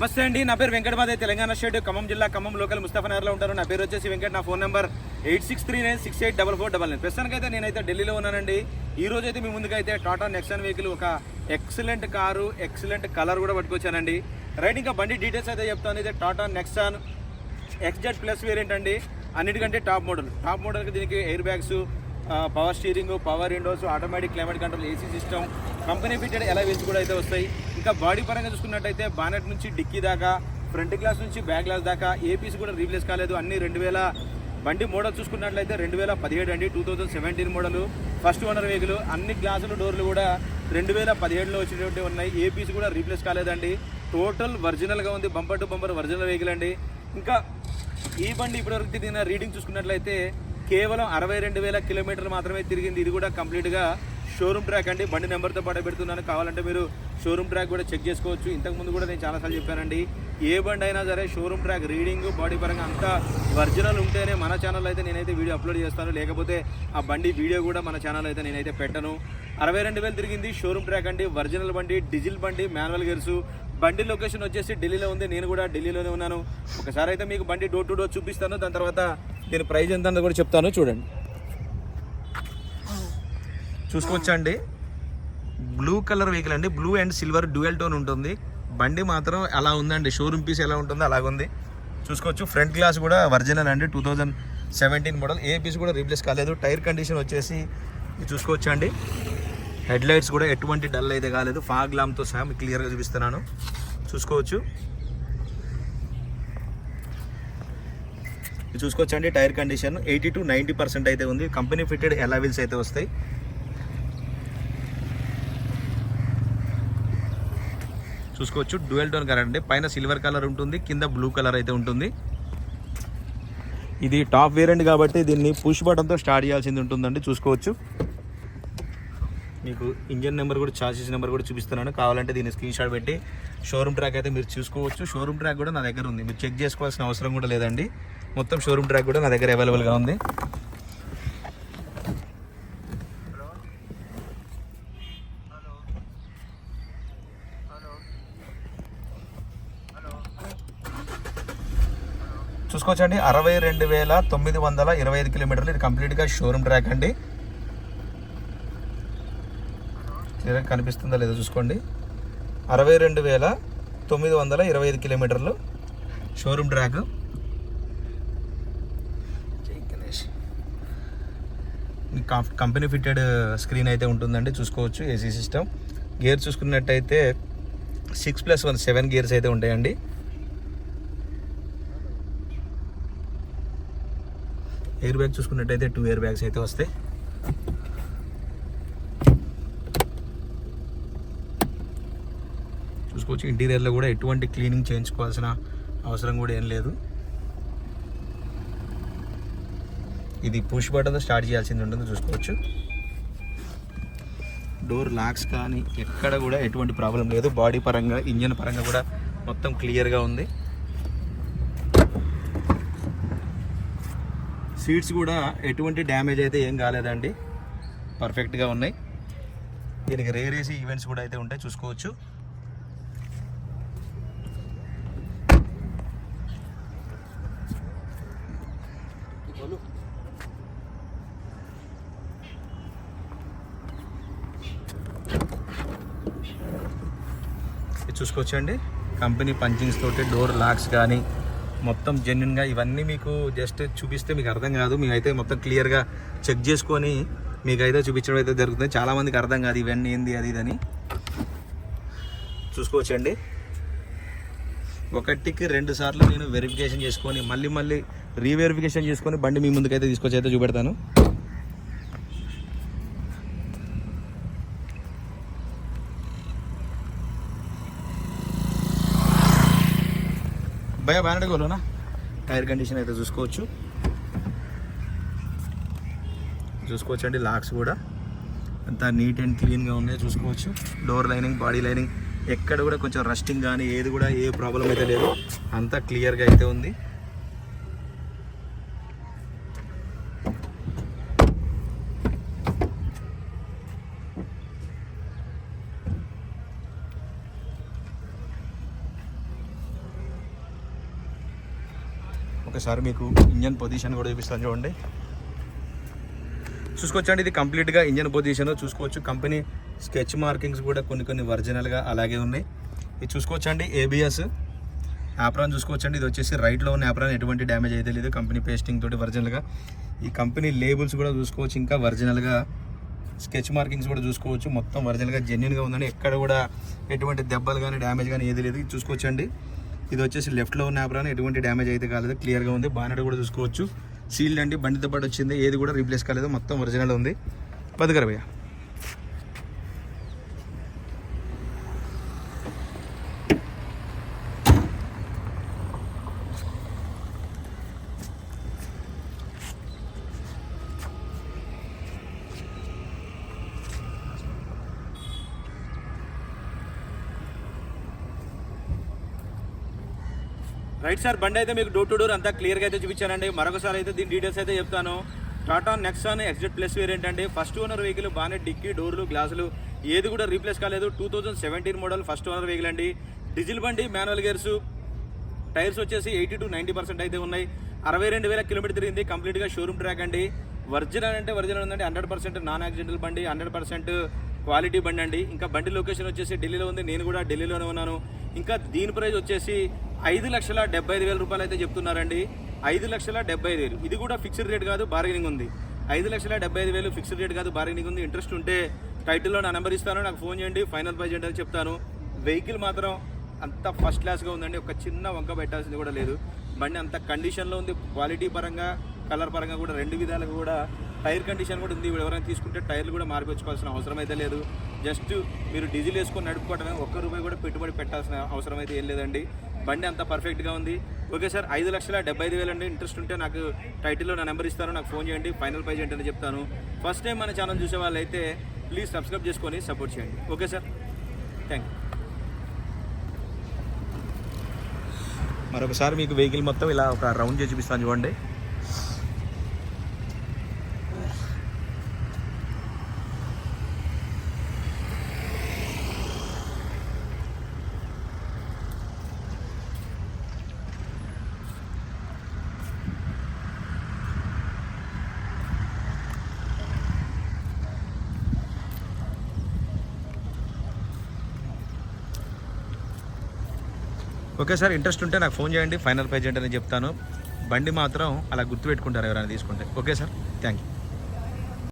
నమస్తే అండి. నా పేరు వెంకటమాదే తెలంగాణ స్టేట్ ఖమ్మం జిల్లా ఖమ్మం లోకల్ ముస్తఫానగర్లో ఉంటారు నా పేరు వచ్చేసి వెంకట. నా phone number eight six three nine six eight double four double nine. ప్రస్తుతానికైతే నేనైతే ఢిల్లీలో ఉన్నానండి. ఈ రోజు అయితే మీ ముందుకైతే టాటా నెక్సన్ వెహికల్ ఒక ఎక్సలెంట్ కారు ఎక్సలెంట్ కలర్ కూడా పట్టుకొచ్చానండి. రైట్ ఇంకా బండి డీటెయిల్స్ అయితే చెప్తాను. అయితే Tata Nexon XZ plus variant అండి. అన్నిటికంటే టాప్ మోడల్. టాప్ మోడల్కి దీనికి air bags power steering power windows automatic climate control AC system company fitted ఎలా వేసి కూడా అయితే వస్తాయి. ఇంకా బాడీ పరంగా చూసుకున్నట్టయితే బానెట్ నుంచి డిక్కీ దాకా ఫ్రంట్ గ్లాస్ నుంచి బ్యాక్ గ్లాస్ దాకా ఏపీస్ కూడా రీప్లేస్ కాలేదు. అన్ని రెండు వేల బండి మోడల్ చూసుకున్నట్లయితే రెండు వేల పదిహేడు అండి two thousand seventeen model first owner vehicle. అన్ని గ్లాసులు డోర్లు కూడా రెండు వేల పదిహేడులో వచ్చినటువంటి ఉన్నాయి. ఏపీస్ కూడా రీప్లేస్ కాలేదండి. టోటల్ ఒరిజినల్గా ఉంది bumper to bumper original vehicle అండి. ఇంకా ఈ బండి ఇప్పటివరకు తిరిగిన రీడింగ్ చూసుకున్నట్లయితే కేవలం అరవై రెండు వేల కిలోమీటర్లు మాత్రమే తిరిగింది. ఇది కూడా కంప్లీట్గా షోరూమ్ ట్రాక్ అండి. బండి నెంబర్తో పాటు పెడుతున్నాను. కావాలంటే మీరు షోరూమ్ ట్రాక్ కూడా చెక్ చేసుకోవచ్చు. ఇంతకుముందు కూడా నేను చాలాసార్లు చెప్పానండి. ఏ బండి అయినా సరే షోరూమ్ ట్రాక్ రీడింగ్ బాడీ పరంగా అంతా ఒరిజినల్ ఉంటేనే మన ఛానల్ అయితే నేనైతే వీడియో అప్లోడ్ చేస్తాను. లేకపోతే ఆ బండి వీడియో కూడా మన ఛానల్ అయితే నేనైతే పెట్టను. అరవై రెండు వేలు తిరిగింది. షోరూమ్ ట్రాక్ అండి. ఒరిజినల్ బండి డీజిల్ బండి మాన్యువల్ గేర్స్. బండి లొకేషన్ వచ్చేసి ఢిల్లీలో ఉంది. నేను కూడా ఢిల్లీలోనే ఉన్నాను. ఒకసారి అయితే మీకు బండి డోర్ టు డోర్ చూపిస్తాను. దాని తర్వాత దీని ప్రైజ్ ఎంత అన్నది కూడా చెప్తాను. చూడండి. చూసుకోవచ్చండి. బ్లూ కలర్ వెహికల్ అండి. Blue and silver dual tone ఉంటుంది. బండి మాత్రం అలా ఉందండి. షోరూమ్ పీస్ ఎలా ఉంటుందో అలాగుంది చూసుకోవచ్చు. ఫ్రంట్ గ్లాస్ కూడా ఒరిజినల్ అండి. టూ థౌజండ్ సెవెంటీన్ మోడల్ ఏ పీస్ కూడా రీప్లేస్ కాలేదు. టైర్ కండిషన్ వచ్చేసి చూసుకోవచ్చు అండి హెడ్ లైట్స్ కూడా ఎటువంటి డల్ అయితే కాలేదు. ఫాగ్ లామ్తో సహా మీకు క్లియర్గా చూపిస్తున్నాను. చూసుకోవచ్చు. చూసుకోవచ్చండి. చూసుకోవచ్చు అండి tyre condition eighty to ninety percent అయితే ఉంది. కంపెనీ ఫిట్టెడ్ ఎలావిల్స్ అయితే వస్తాయి. చూసుకోవచ్చు. డ్యూయల్ టోన్ కలర్ అండి. పైన సిల్వర్ కలర్ ఉంటుంది కింద బ్లూ కలర్ అయితే ఉంటుంది. ఇది టాప్ వేరియంట్ కాబట్టి దీన్ని పుష్ బటన్తో స్టార్ట్ చేయాల్సింది ఉంటుందండి. చూసుకోవచ్చు. మీకు ఇంజన్ నెంబర్ కూడా చార్జెస్ నెంబర్ కూడా చూపిస్తున్నాను. కావాలంటే దీన్ని స్క్రీన్ షాట్ పెట్టి షోరూమ్ ట్రాక్ అయితే మీరు చూసుకోవచ్చు. షోరూమ్ ట్రాక్ కూడా నా దగ్గర ఉంది. మీరు చెక్ చేసుకోవాల్సిన అవసరం కూడా లేదండి. మొత్తం షోరూమ్ ట్రాక్ కూడా నా దగ్గర అవైలబుల్గా ఉంది. చూసుకోవచ్చండి. అరవై రెండు వేల తొమ్మిది వందల ఇరవై ఐదు కిలోమీటర్లు ఇది కంప్లీట్గా షోరూమ్ ట్రాక్ అండి. కనిపిస్తుందా లేదో చూసుకోండి. అరవై రెండు వేల తొమ్మిది వందల ఇరవై ఐదు కిలోమీటర్లు showroom track company fitted screen అయితే ఉంటుందండి. చూసుకోవచ్చు ఏసీ సిస్టమ్ గేర్ చూసుకున్నట్టయితే six plus one seven gears అయితే ఉంటాయండి. ఎయిర్ బ్యాగ్ చూసుకున్నట్టయితే టూ ఎయిర్ బ్యాగ్స్ అయితే వస్తాయి. చూసుకోవచ్చు ఇంటీరియర్లో కూడా ఎటువంటి క్లీనింగ్ చేయించుకోవాల్సిన అవసరం కూడా ఏం లేదు. ఇది పుష్ బటన్ స్టార్ట్ చేయాల్సింది ఉంటుంది చూసుకోవచ్చు. డోర్ లాక్స్ కానీ ఎక్కడ కూడా ఎటువంటి ప్రాబ్లం లేదు. బాడీ పరంగా ఇంజన్ పరంగా కూడా మొత్తం క్లియర్గా ఉంది. సీట్స్ కూడా ఎటువంటి డ్యామేజ్ అయితే ఏం కాలేదండి. పర్ఫెక్ట్గా ఉన్నాయి. దీనికి రేరేసి ఈవెంట్స్ కూడా అయితే ఉంటాయి. చూసుకోవచ్చు. చూసుకోవచ్చండి. కంపెనీ పంచింగ్స్ తోటి డోర్ లాక్స్ కానీ మొత్తం జెన్యున్గా ఇవన్నీ మీకు జస్ట్ చూపిస్తే మీకు అర్థం కాదు. మేమైతే మొత్తం క్లియర్గా చెక్ చేసుకొని మీకైతే చూపించడం అయితే జరుగుతుంది చాలామందికి అర్థం కాదు ఇవన్నీ ఏంది అది ఇదని చూసుకోవచ్చండి. ఒకటికి రెండు సార్లు నేను వెరిఫికేషన్ చేసుకొని మళ్ళీ మళ్ళీ రీవెరిఫికేషన్ చేసుకొని బండి మీ ముందుకైతే తీసుకొచ్చి అయితే చూపెడతాను. భయ బ్యానెట్ టైర్ కండిషన్ అయితే చూసుకోవచ్చు. చూసుకోవచ్చు అండి లాక్స్ కూడా. అంతా నీట్ అండ్ క్లీన్గా ఉన్నాయి చూసుకోవచ్చు. డోర్ లైనింగ్ బాడీ లైనింగ్ ఎక్కడ కూడా కొంచెం రస్టింగ్ కానీ ఏది కూడా ఏ ప్రాబ్లం అయితే లేదు. అంతా క్లియర్గా అయితే ఉంది. ఒకసారి మీకు ఇంజన్ పొజిషన్ కూడా చూపిస్తాను చూడండి. చూసుకోవచ్చండి ఇది కంప్లీట్గా ఇంజన్ పొజిషన్ చూసుకోవచ్చు. కంపెనీ స్కెచ్ మార్కింగ్స్ కూడా కొన్ని కొన్ని ఒరిజినల్గా అలాగే ఉన్నాయి. ఇది చూసుకోవచ్చండి ఏబిఎస్ యాప్రాన్ చూసుకోవచ్చండి ఇది వచ్చేసి రైట్లో ఉన్న యాప్రాన్ ఎటువంటి డ్యామేజ్ అయితే లేదు. కంపెనీ పేస్టింగ్ తోటి ఒరిజినల్గా ఈ కంపెనీ లేబుల్స్ కూడా చూసుకోవచ్చు ఇంకా ఒరిజినల్గా స్కెచ్ మార్కింగ్స్ కూడా చూసుకోవచ్చు. మొత్తం ఒరిజినల్గా జెన్యున్గా ఉందండి ఎక్కడ కూడా ఎటువంటి దెబ్బలు కానీ డ్యామేజ్ కానీ ఏది లేదు. చూసుకోవచ్చండి. ఇది వచ్చేసి లెఫ్ట్లో ఉన్న యాప్రాన్ ఎటువంటి డ్యామేజ్ అయితే కాలేదు. క్లియర్గా ఉంది. బానెట్ కూడా చూసుకోవచ్చు. సీల్డ్ అండి. బండితో పాటు వచ్చింది. ఏది కూడా రీప్లేస్ కాలేదు. మొత్తం ఒరిజినల్ ఉంది. బతుకర భయ్య రైట్ సార్ బండి అయితే మీకు డోర్ టు డోర్ అంతా క్లియర్గా అయితే చూపించానండి. మరొకసారి అయితే దీని డీటెయిల్స్ అయితే చెప్తాను. Tata Nexon XZ plus variant అండి. ఫస్ట్ ఓనర్ వెహికల్ బాగానే డిక్కీ డోర్లు గ్లాసులు ఏది కూడా రీప్లేస్ కాలేదు. Two thousand seventeen model first owner vehicle అండి. డీజిల్ బండి మాన్యువల్ గేర్స్ టైర్స్ వచ్చేసి ఎయిటీ టు నైంటీ పర్సెంట్ అయితే ఉన్నాయి. అరవై రెండు వేల కిలోమీటర్ తిరిగింది. కంప్లీట్గా షోరూమ్ ట్రాక్ అండి. ఒరిజినల్ అంటే ఒరిజినల్ ఉందండి. హండ్రెడ్ పర్సెంట్ నాన్ యాక్సిడెంటల్ బండి హండ్రెడ్ పర్సెంట్ క్వాలిటీ బండి అండి. ఇంకా బండి లొకేషన్ వచ్చేసి ఢిల్లీలో ఉంది. నేను కూడా ఢిల్లీలోనే ఉన్నాను. ఇంకా దీని ప్రైస్ వచ్చేసి ఐదు లక్షల డెబ్బై ఐదు వేల రూపాయలు అయితే చెప్తున్నారండి. ఐదు లక్షల డెబ్బై ఐదు వేలు. ఇది కూడా ఫిక్స్డ్ రేట్ కాదు బార్గెనింగ్ ఉంది. ఐదు లక్షల డెబ్బై ఐదు వేలు ఫిక్స్డ్ రేట్ కాదు బార్గెనింగ్ ఉంది. ఇంట్రెస్ట్ ఉంటే టైటిల్లో నా నెంబర్ ఇస్తాను నాకు ఫోన్ చేయండి. ఫైనల్ ప్రైజ్ ఏంటని చెప్తాను. వెహికల్ మాత్రం అంత ఫస్ట్ క్లాస్గా ఉందండి. ఒక చిన్న వంక పెట్టాల్సింది కూడా లేదు. బండి అంత కండిషన్లో ఉంది. క్వాలిటీ పరంగా కలర్ పరంగా కూడా రెండు విధాలుగా కూడా టైర్ కండిషన్ కూడా ఉంది. ఎవరైనా తీసుకుంటే టైర్లు కూడా మార్పించుకోవాల్సిన అవసరం అయితే లేదు. జస్ట్ మీరు డీజిల్ వేసుకొని నడుపుకోవడమే ఒక్క రూపాయి కూడా పెట్టుబడి పెట్టాల్సిన అవసరం అయితే ఏం లేదండి. బండి అంత పర్ఫెక్ట్గా ఉంది. ఓకే సార్ ఐదు లక్షల డెబ్బై ఐదు వేలు అండి ఇంట్రెస్ట్ ఉంటే నాకు టైటిల్లో నా నెంబర్ ఇస్తాను నాకు ఫోన్ చేయండి. ఫైనల్ ప్రైజ్ ఏంటని చెప్తాను. ఫస్ట్ టైం మన ఛానల్ చూసే అయితే ప్లీజ్ సబ్స్క్రైబ్ చేసుకొని సపోర్ట్ చేయండి. Okay sir? థ్యాంక్ యూ మరొకసారి మీకు వెహికల్ మొత్తం ఇలా ఒక రౌండ్ చేసి చూపిస్తాను చూడండి. ఓకే సార్ ఇంట్రెస్ట్ ఉంటే నాకు ఫోన్ చేయండి ఫైనల్ పేజ్ ఏంటని చెప్తాను. బండి మాత్రం అలా గుర్తుపెట్టుకుంటారు ఎవరైనా తీసుకుంటే. Okay sir thank you